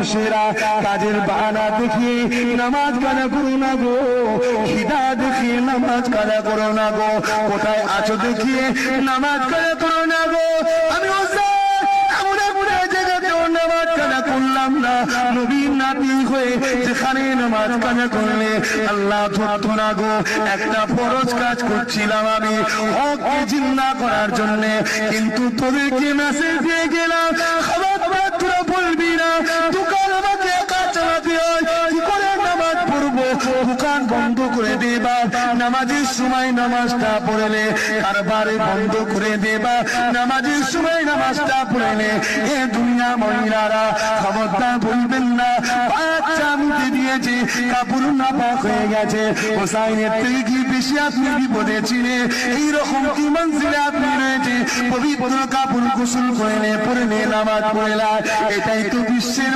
মানুষেরা কাজের বাহানা দেখিয়ে নামাজ কাজা করো না গো। খিদা দেখিয়ে নামাজ কাজা করো না গো। কোথায় আছো দেখিয়ে নামাজ কাজা করো না গো। আমি নামাজ কাজা করলাম না। হয়ে নামাজ করলে আল্লাহ না গো। একটা কাজ করছিলাম আমি জিন্দা করার জন্য। কিন্তু তোদেরকে মেসেজ দিয়ে দোকান বন্ধ করে দেবা। নামাজের সময় নামাজটা পড়লে কারবারে বন্ধ করে দেবা। নামাজের সময় নামাজটা পড়লে এ দুনিয়া মহিলারা, খবরদার বলবেন না। বাচ্চা মুখে দিয়েছে, কাপড় না পাক হয়ে গেছে। হোসাইনের বেশি আপনি বিপদে এইরকম কি মঞ্জিলে আপনি রয়েছে? পবিত্র গোসল করে পড়লে নামাজ পড়লা এটাই তো বিশ্বের